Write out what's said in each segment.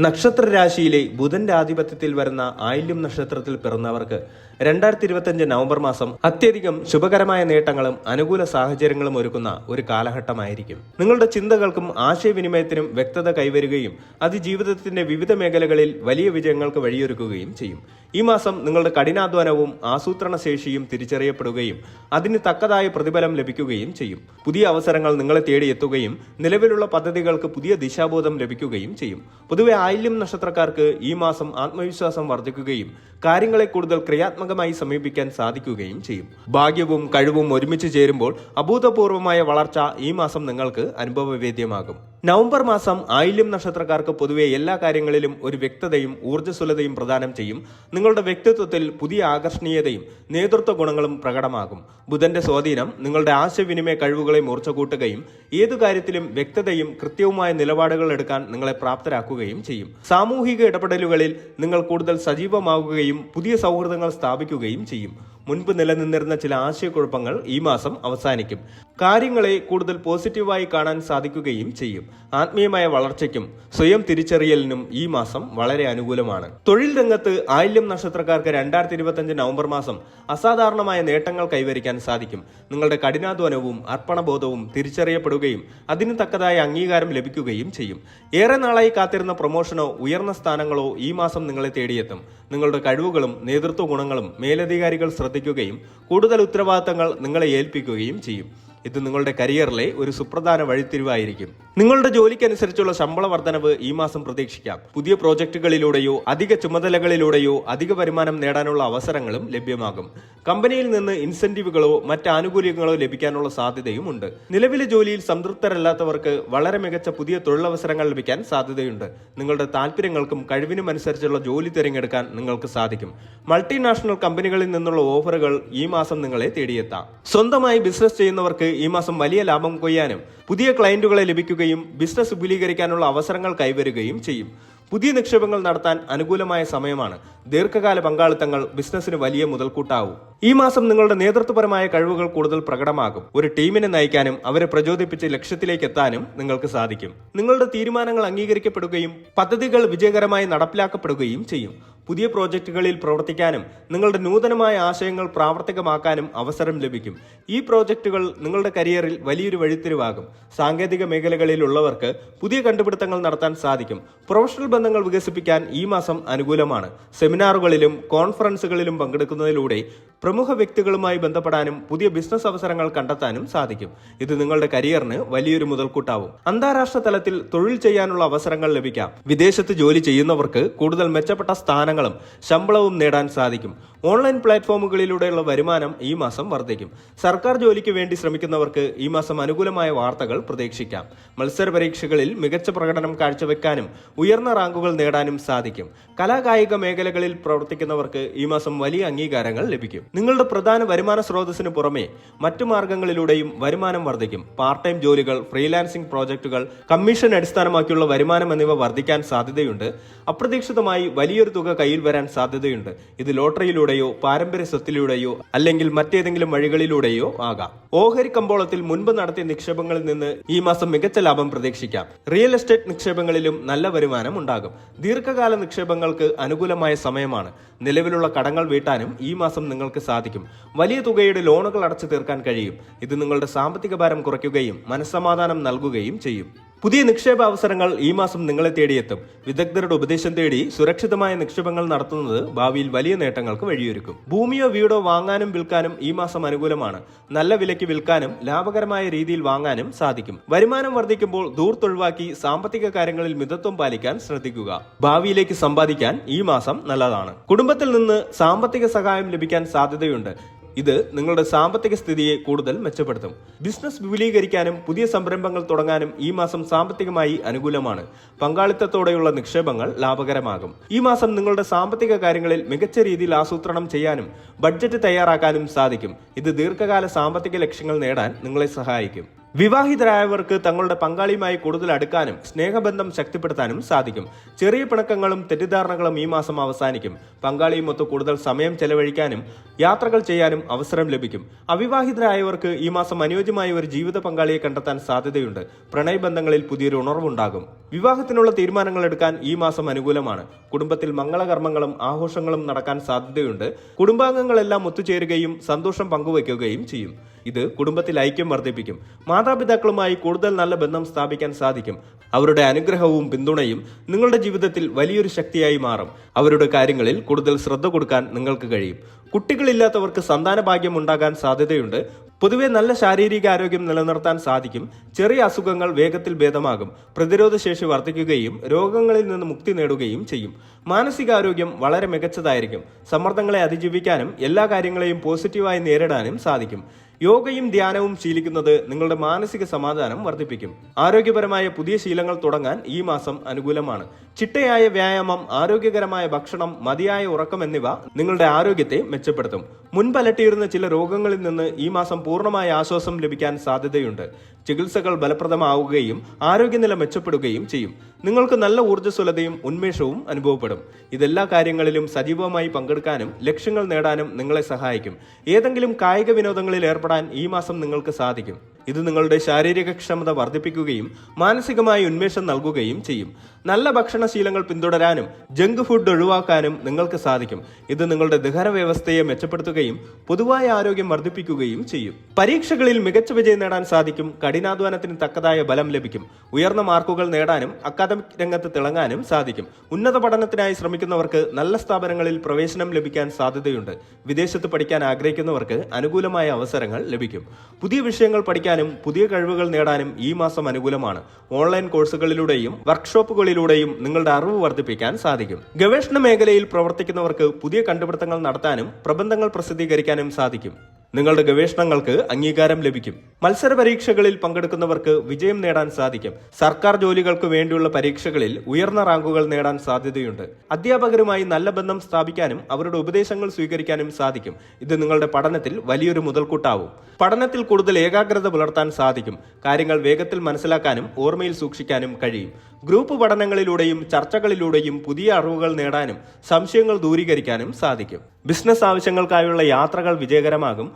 നക്ഷത്ര രാശിയിലെ ബുധന്റെ ആധിപത്യത്തിൽ വരുന്ന ആയില്യം നക്ഷത്രത്തിൽ പിറന്നവർക്ക് രണ്ടായിരത്തി ഇരുപത്തിയഞ്ച് നവംബർ മാസം അത്യധികം ശുഭകരമായ നേട്ടങ്ങളും അനുകൂല സാഹചര്യങ്ങളും ഒരുക്കുന്ന ഒരു കാലഘട്ടമായിരിക്കും. നിങ്ങളുടെ ചിന്തകൾക്കും ആശയവിനിമയത്തിനും വ്യക്തത കൈവരുകയും അത് ജീവിതത്തിന്റെ വിവിധ മേഖലകളിൽ വലിയ വിജയങ്ങൾക്ക് വഴിയൊരുക്കുകയും ചെയ്യും. ഈ മാസം നിങ്ങളുടെ കഠിനാധ്വാനവും ആസൂത്രണ ശേഷിയും തിരിച്ചറിയപ്പെടുകയും അതിന് തക്കതായ പ്രതിഫലം ലഭിക്കുകയും ചെയ്യും. പുതിയ അവസരങ്ങൾ നിങ്ങളെ തേടിയെത്തുകയും നിലവിലുള്ള പദ്ധതികൾക്ക് പുതിയ ദിശാബോധം ലഭിക്കുകയും ചെയ്യും. പൊതുവെ ആയില്യം നക്ഷത്രക്കാർക്ക് ഈ മാസം ആത്മവിശ്വാസം വർദ്ധിക്കുകയും കാര്യങ്ങളെ കൂടുതൽ ക്രിയാത്മകമായി സമീപിക്കാൻ സാധിക്കുകയും ചെയ്യും. ഭാഗ്യവും കഴിവും ഒരുമിച്ച് ചേരുമ്പോൾ അഭൂതപൂർവമായ വളർച്ച ഈ മാസം നിങ്ങൾക്ക് അനുഭവവേദ്യമാകും. നവംബർ മാസം ആയില്യം നക്ഷത്രക്കാർക്ക് പൊതുവെ എല്ലാ കാര്യങ്ങളിലും ഒരു വ്യക്തതയും ഊർജസ്വലതയും പ്രദാനം ചെയ്യും. നിങ്ങളുടെ വ്യക്തിത്വത്തിൽ പുതിയ ആകർഷണീയതയും നേതൃത്വ ഗുണങ്ങളും പ്രകടമാകും. ബുധന്റെ സ്വാധീനം നിങ്ങളുടെ ആശയവിനിമയ കഴിവുകളെ മൂർച്ച കൂട്ടുകയും ഏതു കാര്യത്തിലും വ്യക്തതയും കൃത്യവുമായ നിലപാടുകൾ എടുക്കാൻ നിങ്ങളെ പ്രാപ്തരാക്കുകയും ചെയ്യും. സാമൂഹിക ഇടപെടലുകളിൽ നിങ്ങൾ കൂടുതൽ സജീവമാകുകയും പുതിയ സൗഹൃദങ്ങൾ സ്ഥാപിക്കുകയും ചെയ്യും. മുൻപ് നിലനിന്നിരുന്ന ചില ആശയക്കുഴപ്പങ്ങൾ ഈ മാസം അവസാനിക്കും. കാര്യങ്ങളെ കൂടുതൽ പോസിറ്റീവായി കാണാൻ സാധിക്കുകയും ചെയ്യും. ആത്മീയമായ വളർച്ചയ്ക്കും സ്വയം തിരിച്ചറിയലിനും ഈ മാസം വളരെ അനുകൂലമാണ്. തൊഴിൽ രംഗത്ത് ആയില്യം നക്ഷത്രക്കാർക്ക് രണ്ടായിരത്തി ഇരുപത്തിയഞ്ച് നവംബർ മാസം അസാധാരണമായ നേട്ടങ്ങൾ കൈവരിക്കാൻ സാധിക്കും. നിങ്ങളുടെ കഠിനാധ്വാനവും അർപ്പണബോധവും തിരിച്ചറിയപ്പെടുകയും അതിന് തക്കതായ അംഗീകാരം ലഭിക്കുകയും ചെയ്യും. ഏറെ നാളായി കാത്തിരുന്ന പ്രൊമോഷനോ ഉയർന്ന സ്ഥാനങ്ങളോ ഈ മാസം നിങ്ങളെ തേടിയെത്തും. നിങ്ങളുടെ കഴിവുകളും നേതൃത്വ ഗുണങ്ങളും മേലധികാരികൾ ശ്രദ്ധിക്കുകയും കൂടുതൽ ഉത്തരവാദിത്തങ്ങൾ നിങ്ങളെ ഏൽപ്പിക്കുകയും ചെയ്യും. ഇത് നിങ്ങളുടെ കരിയറിലെ ഒരു സുപ്രധാന വഴിത്തിരിവായിരിക്കും. നിങ്ങളുടെ ജോലിക്കനുസരിച്ചുള്ള ശമ്പള വർധനവ് ഈ മാസം പ്രതീക്ഷിക്കാം. പുതിയ പ്രോജക്റ്റുകളിലൂടെയോ അധിക ചുമതലകളിലൂടെയോ അധിക വരുമാനം നേടാനുള്ള അവസരങ്ങളും ലഭ്യമാകും. കമ്പനിയിൽ നിന്ന് ഇൻസെന്റീവുകളോ മറ്റ് ആനുകൂല്യങ്ങളോ ലഭിക്കാനുള്ള സാധ്യതയും ഉണ്ട്. നിലവിലെ ജോലിയിൽ സംതൃപ്തരല്ലാത്തവർക്ക് വളരെ മികച്ച പുതിയ തൊഴിലവസരങ്ങൾ ലഭിക്കാൻ സാധ്യതയുണ്ട്. നിങ്ങളുടെ താല്പര്യങ്ങൾക്കും കഴിവിനും അനുസരിച്ചുള്ള ജോലി തിരഞ്ഞെടുക്കാൻ നിങ്ങൾക്ക് സാധിക്കും. മൾട്ടിനാഷണൽ കമ്പനികളിൽ നിന്നുള്ള ഓഫറുകൾ ഈ മാസം നിങ്ങളെ തേടിയെത്താം. സ്വന്തമായി ബിസിനസ് ചെയ്യുന്നവർക്ക് ഈ മാസം വലിയ ലാഭം കൊയ്യാനും പുതിയ ക്ലയന്റുകളെ ലഭിക്കുകയും ബിസിനസ് വിപുലീകരിക്കാനുള്ള അവസരങ്ങൾ കൈവരുകയും ചെയ്യും. പുതിയ നിക്ഷേപങ്ങൾ നടത്താൻ അനുകൂലമായ സമയമാണ്. ദീർഘകാല പങ്കാളിത്തങ്ങൾ ബിസിനസ്സിന് വലിയ മുതൽക്കൂട്ടാവും. ഈ മാസം നിങ്ങളുടെ നേതൃത്വപരമായ കഴിവുകൾ കൂടുതൽ പ്രകടമാകും. ഒരു ടീമിനെ നയിക്കാനും അവരെ പ്രചോദിപ്പിച്ച് ലക്ഷ്യത്തിലേക്ക് എത്താനും നിങ്ങൾക്ക് സാധിക്കും. നിങ്ങളുടെ തീരുമാനങ്ങൾ അംഗീകരിക്കപ്പെടുകയും പദ്ധതികൾ വിജയകരമായി നടപ്പിലാക്കപ്പെടുകയും ചെയ്യും. പുതിയ പ്രോജക്റ്റുകളിൽ പ്രവർത്തിക്കാനും നിങ്ങളുടെ നൂതനമായ ആശയങ്ങൾ പ്രാവർത്തികമാക്കാനും അവസരം ലഭിക്കും. ഈ പ്രോജക്റ്റുകൾ നിങ്ങളുടെ കരിയറിൽ വലിയൊരു വഴിത്തിരിവാകും. സാങ്കേതിക മേഖലകളിലുള്ളവർക്ക് പുതിയ കണ്ടുപിടുത്തങ്ങൾ നടത്താൻ സാധിക്കും. പ്രൊഫഷണൽ ബന്ധങ്ങൾ വികസിപ്പിക്കാൻ ഈ മാസം അനുകൂലമാണ്. സെമിനാറുകളിലും കോൺഫറൻസുകളിലും പങ്കെടുക്കുന്നതിലൂടെ പ്രമുഖ വ്യക്തികളുമായി ബന്ധപ്പെടാനും പുതിയ ബിസിനസ് അവസരങ്ങൾ കണ്ടെത്താനും സാധിക്കും. ഇത് നിങ്ങളുടെ കരിയറിന് വലിയൊരു മുതൽക്കൂട്ടാവും. അന്താരാഷ്ട്ര തലത്തിൽ തൊഴിൽ ചെയ്യാനുള്ള അവസരങ്ങൾ ലഭിക്കാം. വിദേശത്ത് ജോലി ചെയ്യുന്നവർക്ക് കൂടുതൽ മെച്ചപ്പെട്ട സ്ഥാനങ്ങളും ശമ്പളവും നേടാൻ സാധിക്കും. ഓൺലൈൻ പ്ലാറ്റ്ഫോമുകളിലൂടെയുള്ള വരുമാനം ഈ മാസം വർദ്ധിക്കും. സർക്കാർ ജോലിക്ക് വേണ്ടി ശ്രമിക്കുന്നവർക്ക് ഈ മാസം അനുകൂലമായ വാർത്തകൾ പ്രതീക്ഷിക്കാം. മത്സര പരീക്ഷകളിൽ മികച്ച പ്രകടനം കാഴ്ചവെക്കാനും ഉയർന്ന റാങ്കുകൾ നേടാനും സാധിക്കും. കലാകായിക മേഖലകളിൽ പ്രവർത്തിക്കുന്നവർക്ക് ഈ മാസം വലിയ അംഗീകാരങ്ങൾ ലഭിക്കും. നിങ്ങളുടെ പ്രധാന വരുമാന സ്രോതസ്സിന് പുറമെ മറ്റു മാർഗങ്ങളിലൂടെയും വരുമാനം വർദ്ധിക്കും. പാർട്ട് ടൈം ജോലികൾ ഫ്രീലാൻസിംഗ് പ്രോജക്റ്റുകൾ കമ്മീഷൻ അടിസ്ഥാനമാക്കിയുള്ള വരുമാനം എന്നിവ വർദ്ധിക്കാൻ സാധ്യതയുണ്ട്. അപ്രതീക്ഷിതമായി വലിയൊരു തുക കയ്യിൽ വരാൻ സാധ്യതയുണ്ട്. ഇത് ലോട്ടറിയിലൂടെയോ പാരമ്പര്യ സ്വത്തിലൂടെയോ അല്ലെങ്കിൽ മറ്റേതെങ്കിലും വഴികളിലൂടെയോ ആകാം. ഓഹരി കമ്പോളത്തിൽ മുൻപ് നടത്തിയ നിക്ഷേപങ്ങളിൽ നിന്ന് ഈ മാസം മികച്ച ലാഭം പ്രതീക്ഷിക്കാം. റിയൽ എസ്റ്റേറ്റ് നിക്ഷേപങ്ങളിലും നല്ല വരുമാനം ഉണ്ടാകും. ദീർഘകാല നിക്ഷേപങ്ങൾക്ക് അനുകൂലമായ സമയമാണ്. നിലവിലുള്ള കടങ്ങൾ വീട്ടാനും ഈ മാസം നിങ്ങൾക്ക് സാധിക്കും. വലിയ തുകയുടെ ലോണുകൾ അടച്ചു തീർക്കാൻ കഴിയും. ഇത് നിങ്ങളുടെ സാമ്പത്തിക ഭാരം കുറയ്ക്കുകയും മനസ്സമാധാനം നൽകുകയും ചെയ്യും. പുതിയ നിക്ഷേപ അവസരങ്ങൾ ഈ മാസം നിങ്ങളെ തേടിയെത്തും. വിദഗ്ധരുടെ ഉപദേശം തേടി സുരക്ഷിതമായ നിക്ഷേപങ്ങൾ നടത്തുന്നത് ഭാവിയിൽ വലിയ നേട്ടങ്ങൾക്ക് വഴിയൊരുക്കും. ഭൂമിയോ വീടോ വാങ്ങാനും വിൽക്കാനും ഈ മാസം അനുകൂലമാണ്. നല്ല വിലയ്ക്ക് വിൽക്കാനും ലാഭകരമായ രീതിയിൽ വാങ്ങാനും സാധിക്കും. വരുമാനം വർദ്ധിക്കുമ്പോൾ ദൂർത്തൊഴിവാക്കി സാമ്പത്തിക കാര്യങ്ങളിൽ മിതത്വം പാലിക്കാൻ ശ്രദ്ധിക്കുക. ഭാവിയിലേക്ക് സമ്പാദിക്കാൻ ഈ മാസം നല്ലതാണ്. കുടുംബത്തിൽ നിന്ന് സാമ്പത്തിക സഹായം ലഭിക്കാൻ സാധ്യതയുണ്ട്. ഇത് നിങ്ങളുടെ സാമ്പത്തിക സ്ഥിതിയെ കൂടുതൽ മെച്ചപ്പെടുത്തും. ബിസിനസ് വിപുലീകരിക്കാനും പുതിയ സംരംഭങ്ങൾ തുടങ്ങാനും ഈ മാസം സാമ്പത്തികമായി അനുകൂലമാണ്. പങ്കാളിത്തത്തോടെയുള്ള നിക്ഷേപങ്ങൾ ലാഭകരമാകും. ഈ മാസം നിങ്ങളുടെ സാമ്പത്തിക കാര്യങ്ങളിൽ മികച്ച രീതിയിൽ ആസൂത്രണം ചെയ്യാനും ബഡ്ജറ്റ് തയ്യാറാക്കാനും സാധിക്കും. ഇത് ദീർഘകാല സാമ്പത്തിക ലക്ഷ്യങ്ങൾ നേടാൻ നിങ്ങളെ സഹായിക്കും. വിവാഹിതരായവർക്ക് തങ്ങളുടെ പങ്കാളിയുമായി കൂടുതൽ അടുക്കാനും സ്നേഹബന്ധം ശക്തിപ്പെടുത്താനും സാധിക്കും. ചെറിയ പിണക്കങ്ങളും തെറ്റിദ്ധാരണകളും ഈ മാസം അവസാനിക്കും. പങ്കാളിയുമൊത്ത് കൂടുതൽ സമയം ചെലവഴിക്കാനും യാത്രകൾ ചെയ്യാനും അവസരം ലഭിക്കും. അവിവാഹിതരായവർക്ക് ഈ മാസം അനുയോജ്യമായ ഒരു ജീവിത പങ്കാളിയെ കണ്ടെത്താൻ സാധ്യതയുണ്ട്. പ്രണയബന്ധങ്ങളിൽ പുതിയൊരു ഉണർവുണ്ടാകും. വിവാഹത്തിനുള്ള തീരുമാനങ്ങൾ എടുക്കാൻ ഈ മാസം അനുകൂലമാണ്. കുടുംബത്തിൽ മംഗളകർമ്മങ്ങളും ആഘോഷങ്ങളും നടക്കാൻ സാധ്യതയുണ്ട്. കുടുംബാംഗങ്ങളെല്ലാം ഒത്തുചേരുകയും സന്തോഷം പങ്കുവയ്ക്കുകയും ചെയ്യും. ഇത് കുടുംബത്തിൽ ഐക്യം വർദ്ധിപ്പിക്കും. മാതാപിതാക്കളുമായി കൂടുതൽ നല്ല ബന്ധം സ്ഥാപിക്കാൻ സാധിക്കും. അവരുടെ അനുഗ്രഹവും പിന്തുണയും നിങ്ങളുടെ ജീവിതത്തിൽ വലിയൊരു ശക്തിയായി മാറും. അവരുടെ കാര്യങ്ങളിൽ കൂടുതൽ ശ്രദ്ധ കൊടുക്കാൻ നിങ്ങൾക്ക് കഴിയും. കുട്ടികളില്ലാത്തവർക്ക് സന്താന ഭാഗ്യം ഉണ്ടാകാൻ സാധ്യതയുണ്ട്. പൊതുവെ നല്ല ശാരീരിക ആരോഗ്യം നിലനിർത്താൻ സാധിക്കും. ചെറിയ അസുഖങ്ങൾ വേഗത്തിൽ ഭേദമാകും. പ്രതിരോധ ശേഷി വർദ്ധിക്കുകയും രോഗങ്ങളിൽ നിന്ന് മുക്തി നേടുകയും ചെയ്യും. മാനസികാരോഗ്യം വളരെ മികച്ചതായിരിക്കും. സമ്മർദ്ദങ്ങളെ അതിജീവിക്കാനും എല്ലാ കാര്യങ്ങളെയും പോസിറ്റീവായി നേരിടാനും സാധിക്കും. യോഗയും ധ്യാനവും ശീലിക്കുന്നത് നിങ്ങളുടെ മാനസിക സമാധാനം വർദ്ധിപ്പിക്കും. ആരോഗ്യപരമായ പുതിയ ശീലങ്ങൾ തുടങ്ങാൻ ഈ മാസം അനുകൂലമാണ്. ചിട്ടയായ വ്യായാമം ആരോഗ്യകരമായ ഭക്ഷണം മതിയായ ഉറക്കം എന്നിവ നിങ്ങളുടെ ആരോഗ്യത്തെ മെച്ചപ്പെടുത്തും. മുൻപലട്ടിയിരുന്ന ചില രോഗങ്ങളിൽ നിന്ന് ഈ മാസം പൂർണമായ ആശ്വാസം ലഭിക്കാൻ സാധ്യതയുണ്ട്. ചികിത്സകൾ ഫലപ്രദമാവുകയും ആരോഗ്യനില മെച്ചപ്പെടുകയും ചെയ്യും. നിങ്ങൾക്ക് നല്ല ഊർജസ്വലതയും ഉന്മേഷവും അനുഭവപ്പെടും. ഇതെല്ലാ കാര്യങ്ങളിലും സജീവമായി പങ്കെടുക്കാനും ലക്ഷ്യങ്ങൾ നേടാനും നിങ്ങളെ സഹായിക്കും. ഏതെങ്കിലും കായിക വിനോദങ്ങളിൽ ഏർപ്പെടാൻ ഈ മാസം നിങ്ങൾക്ക് സാധിക്കും. ഇത് നിങ്ങളുടെ ശാരീരിക ക്ഷമത വർദ്ധിപ്പിക്കുകയും മാനസികമായി ഉന്മേഷം നൽകുകയും ചെയ്യും. നല്ല ഭക്ഷണശീലങ്ങൾ പിന്തുടരാനും ജങ്ക് ഫുഡ് ഒഴിവാക്കാനും നിങ്ങൾക്ക് സാധിക്കും. ഇത് നിങ്ങളുടെ ദഹന വ്യവസ്ഥയെ മെച്ചപ്പെടുത്തുകയും പൊതുവായ ആരോഗ്യം വർദ്ധിപ്പിക്കുകയും ചെയ്യും. പരീക്ഷകളിൽ മികച്ച വിജയം നേടാൻ സാധിക്കും. കഠിനാധ്വാനത്തിന് തക്കതായ ബലം ലഭിക്കും. ഉയർന്ന മാർക്കുകൾ നേടാനും അക്കാദമിക് രംഗത്ത് തിളങ്ങാനും സാധിക്കും. ഉന്നത പഠനത്തിനായി ശ്രമിക്കുന്നവർക്ക് നല്ല സ്ഥാപനങ്ങളിൽ പ്രവേശനം ലഭിക്കാൻ സാധ്യതയുണ്ട്. വിദേശത്ത് പഠിക്കാൻ ആഗ്രഹിക്കുന്നവർക്ക് അനുകൂലമായ അവസരങ്ങൾ ലഭിക്കും. പുതിയ വിഷയങ്ങൾ പഠിക്കാനും പുതിയ കഴിവുകൾ നേടാനും ഈ മാസം അനുകൂലമാണ്. ഓൺലൈൻ കോഴ്സുകളിലൂടെയും വർക്ക്ഷോപ്പുകളിലൂടെയും നിങ്ങളുടെ അറിവ് വർദ്ധിപ്പിക്കാൻ സാധിക്കും. ഗവേഷണ മേഖലയിൽ പ്രവർത്തിക്കുന്നവർക്ക് പുതിയ കണ്ടുപിടുത്തങ്ങൾ നടത്താനും പ്രബന്ധങ്ങൾ പ്രസിദ്ധീകരിക്കാനും സാധിക്കും. നിങ്ങളുടെ ഗവേഷണങ്ങൾക്ക് അംഗീകാരം ലഭിക്കും. മത്സര പരീക്ഷകളിൽ പങ്കെടുക്കുന്നവർക്ക് വിജയം നേടാൻ സാധിക്കും. സർക്കാർ ജോലികൾക്ക് വേണ്ടിയുള്ള പരീക്ഷകളിൽ ഉയർന്ന റാങ്കുകൾ നേടാൻ സാധ്യതയുണ്ട്. അധ്യാപകരുമായി നല്ല ബന്ധം സ്ഥാപിക്കാനും അവരുടെ ഉപദേശങ്ങൾ സ്വീകരിക്കാനും സാധിക്കും. ഇത് നിങ്ങളുടെ പഠനത്തിൽ വലിയൊരു മുതൽക്കൂട്ടാവും. പഠനത്തിൽ കൂടുതൽ ഏകാഗ്രത പുലർത്താൻ സാധിക്കും. കാര്യങ്ങൾ വേഗത്തിൽ മനസ്സിലാക്കാനും ഓർമ്മയിൽ സൂക്ഷിക്കാനും കഴിയും. ഗ്രൂപ്പ് പഠനങ്ങളിലൂടെയും ചർച്ചകളിലൂടെയും പുതിയ അറിവുകൾ നേടാനും സംശയങ്ങൾ ദൂരീകരിക്കാനും സാധിക്കും. ബിസിനസ് ആവശ്യങ്ങൾക്കായുള്ള യാത്രകൾ വിജയകരമാകും.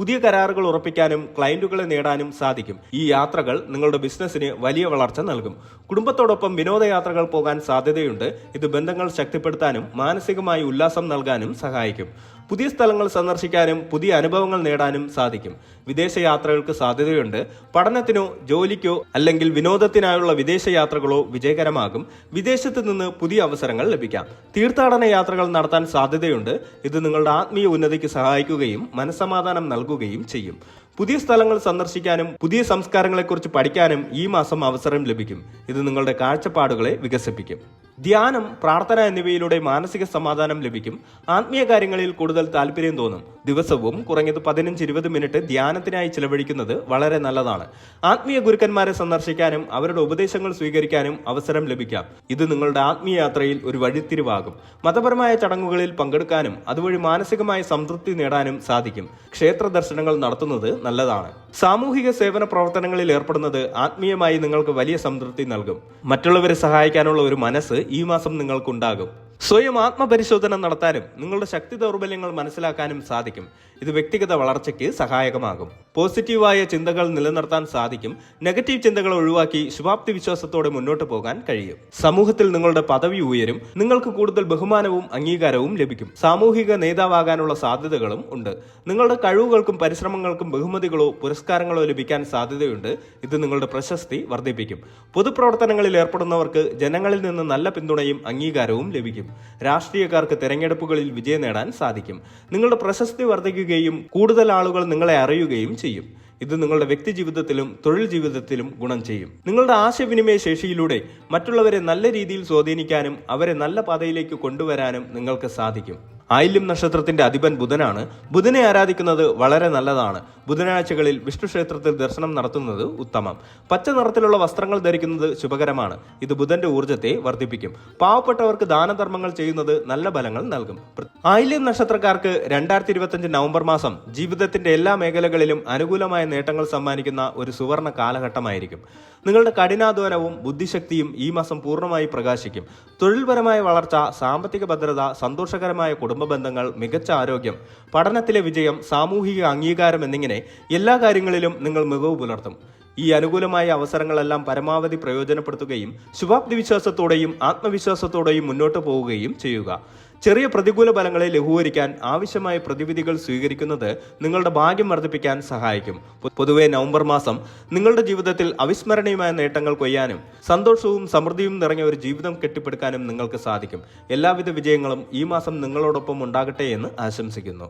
പുതിയ കരാറുകൾ ഉറപ്പിക്കാനും ക്ലയന്റുകളെ നേടാനും സാധിക്കും. ഈ യാത്രകൾ നിങ്ങളുടെ ബിസിനസ്സിന് വലിയ വളർച്ച നൽകും. കുടുംബത്തോടൊപ്പം വിനോദയാത്രകൾ പോകാൻ സാധ്യതയുണ്ട്. ഇത് ബന്ധങ്ങൾ ശക്തിപ്പെടുത്താനും മാനസികമായി ഉല്ലാസം നൽകാനും സഹായിക്കും. പുതിയ സ്ഥലങ്ങൾ സന്ദർശിക്കാനും പുതിയ അനുഭവങ്ങൾ നേടാനും സാധിക്കും. വിദേശ യാത്രകൾക്ക് സാധ്യതയുണ്ട്. പഠനത്തിനോ ജോലിക്കോ അല്ലെങ്കിൽ വിനോദത്തിനായുള്ള വിദേശ യാത്രകളോ വിജയകരമാകും. വിദേശത്ത് നിന്ന് പുതിയ അവസരങ്ങൾ ലഭിക്കാം. തീർത്ഥാടന യാത്രകൾ നടത്താൻ സാധ്യതയുണ്ട്. ഇത് നിങ്ങളുടെ ആത്മീയ ഉന്നതിക്ക് സഹായിക്കുകയും മനസ്സമാധാനം നൽകുകയും ചെയ്യും. പുതിയ സ്ഥലങ്ങൾ സന്ദർശിക്കാനും പുതിയ സംസ്കാരങ്ങളെക്കുറിച്ച് പഠിക്കാനും ഈ മാസം അവസരം ലഭിക്കും. ഇത് നിങ്ങളുടെ കാഴ്ചപ്പാടുകളെ വികസിപ്പിക്കും. ധ്യാനം പ്രാർത്ഥന എന്നിവയിലൂടെ മാനസിക സമാധാനം ലഭിക്കും. ആത്മീയ കാര്യങ്ങളിൽ കൂടുതൽ താല്പര്യം തോന്നും. ദിവസവും കുറഞ്ഞത് പതിനഞ്ച് ഇരുപത് മിനിറ്റ് ധ്യാനത്തിനായി ചിലവഴിക്കുന്നത് വളരെ നല്ലതാണ്. ആത്മീയ ഗുരുക്കന്മാരെ സന്ദർശിക്കാനും അവരുടെ ഉപദേശങ്ങൾ സ്വീകരിക്കാനും അവസരം ലഭിക്കാം. ഇത് നിങ്ങളുടെ ആത്മീയ യാത്രയിൽ ഒരു വഴിത്തിരിവാകും. മതപരമായ ചടങ്ങുകളിൽ പങ്കെടുക്കാനും അതുവഴി മാനസികമായ സംതൃപ്തി നേടാനും സാധിക്കും. ക്ഷേത്ര ദർശനങ്ങൾ നടത്തുന്നത് നല്ലതാണ്. സാമൂഹിക സേവന പ്രവർത്തനങ്ങളിൽ ഏർപ്പെടുന്നത് ആത്മീയമായി നിങ്ങൾക്ക് വലിയ സംതൃപ്തി നൽകും. മറ്റുള്ളവരെ സഹായിക്കാനുള്ള ഒരു മനസ്സ് ഈ മാസം നിങ്ങൾക്കുണ്ടാകും. സ്വയം ആത്മപരിശോധന നടത്താനും നിങ്ങളുടെ ശക്തി ദൗർബല്യങ്ങൾ മനസ്സിലാക്കാനും സാധിക്കും. ഇത് വ്യക്തിഗത വളർച്ചയ്ക്ക് സഹായകമാകും. പോസിറ്റീവായ ചിന്തകൾ നിലനിർത്താൻ സാധിക്കും. നെഗറ്റീവ് ചിന്തകൾ ഒഴിവാക്കി ശുഭാപ്തി വിശ്വാസത്തോടെ മുന്നോട്ട് പോകാൻ കഴിയും. സമൂഹത്തിൽ നിങ്ങളുടെ പദവി ഉയരും. നിങ്ങൾക്ക് കൂടുതൽ ബഹുമാനവും അംഗീകാരവും ലഭിക്കും. സാമൂഹിക നേതാവാകാനുള്ള സാധ്യതകളും ഉണ്ട്. നിങ്ങളുടെ കഴിവുകൾക്കും പരിശ്രമങ്ങൾക്കും ബഹുമതികളോ പുരസ്കാരങ്ങളോ ലഭിക്കാൻ സാധ്യതയുണ്ട്. ഇത് നിങ്ങളുടെ പ്രശസ്തി വർദ്ധിപ്പിക്കും. പൊതുപ്രവർത്തനങ്ങളിൽ ഏർപ്പെടുന്നവർക്ക് ജനങ്ങളിൽ നിന്ന് നല്ല പിന്തുണയും അംഗീകാരവും ലഭിക്കും. രാഷ്ട്രീയക്കാർക്ക് തെരഞ്ഞെടുപ്പുകളിൽ വിജയം നേടാൻ സാധിക്കും. നിങ്ങളുടെ പ്രശസ്തി വർദ്ധിക്കുകയും കൂടുതൽ ആളുകൾ നിങ്ങളെ അറിയുകയും ചെയ്യും. ഇത് നിങ്ങളുടെ വ്യക്തി ജീവിതത്തിലും തൊഴിൽ ജീവിതത്തിലും ഗുണം ചെയ്യും. നിങ്ങളുടെ ആശയവിനിമയ ശേഷിയിലൂടെ മറ്റുള്ളവരെ നല്ല രീതിയിൽ സ്വാധീനിക്കാനും അവരെ നല്ല പാതയിലേക്ക് കൊണ്ടുവരാനും നിങ്ങൾക്ക് സാധിക്കും. ആയില്യം നക്ഷത്രത്തിന്റെ അധിപൻ ബുധനാണ്. ബുധനെ ആരാധിക്കുന്നത് വളരെ നല്ലതാണ്. ബുധനാഴ്ചകളിൽ വിഷ്ണു ക്ഷേത്രത്തിൽ ദർശനം നടത്തുന്നത് ഉത്തമം. പച്ച നിറത്തിലുള്ള വസ്ത്രങ്ങൾ ധരിക്കുന്നത് ശുഭകരമാണ്. ഇത് ബുധന്റെ ഊർജത്തെ വർദ്ധിപ്പിക്കും. പാവപ്പെട്ടവർക്ക് ദാനധർമ്മങ്ങൾ ചെയ്യുന്നത് നല്ല ഫലങ്ങൾ നൽകും. ആയില്യം നക്ഷത്രക്കാർക്ക് രണ്ടായിരത്തി ഇരുപത്തിയഞ്ച് നവംബർ മാസം ജീവിതത്തിന്റെ എല്ലാ മേഖലകളിലും അനുകൂലമായ നേട്ടങ്ങൾ സമ്മാനിക്കുന്ന ഒരു സുവർണ കാലഘട്ടമായിരിക്കും. നിങ്ങളുടെ കഠിനാധ്വാനവും ബുദ്ധിശക്തിയും ഈ മാസം പൂർണമായി പ്രകാശിക്കും. തൊഴിൽപരമായ വളർച്ച സാമ്പത്തിക ഭദ്രത സന്തോഷകരമായ കുടുംബ ബന്ധങ്ങൾ മികച്ച ആരോഗ്യം പഠനത്തിലെ വിജയം സാമൂഹിക അംഗീകാരം എന്നിങ്ങനെ എല്ലാ കാര്യങ്ങളിലും നിങ്ങൾ മികവ് പുലർത്തും. ഈ അനുകൂലമായ അവസരങ്ങളെല്ലാം പരമാവധി പ്രയോജനപ്പെടുത്തുകയും ശുഭാപ്തി വിശ്വാസത്തോടെയും ആത്മവിശ്വാസത്തോടെയും മുന്നോട്ട് പോവുകയും ചെയ്യുക. ചെറിയ പ്രതികൂല ഫലങ്ങളെ ലഘൂകരിക്കാൻ ആവശ്യമായ പ്രതിവിധികൾ സ്വീകരിക്കുന്നത് നിങ്ങളുടെ ഭാഗ്യം വർദ്ധിപ്പിക്കാൻ സഹായിക്കും. പൊതുവെ നവംബർ മാസം നിങ്ങളുടെ ജീവിതത്തിൽ അവിസ്മരണീയമായ നേട്ടങ്ങൾ കൊയ്യാനും സന്തോഷവും സമൃദ്ധിയും നിറഞ്ഞ ഒരു ജീവിതം കെട്ടിപ്പടുക്കാനും നിങ്ങൾക്ക് സാധിക്കും. എല്ലാവിധ വിജയങ്ങളും ഈ മാസം നിങ്ങളോടൊപ്പം ഉണ്ടാകട്ടെ എന്ന് ആശംസിക്കുന്നു.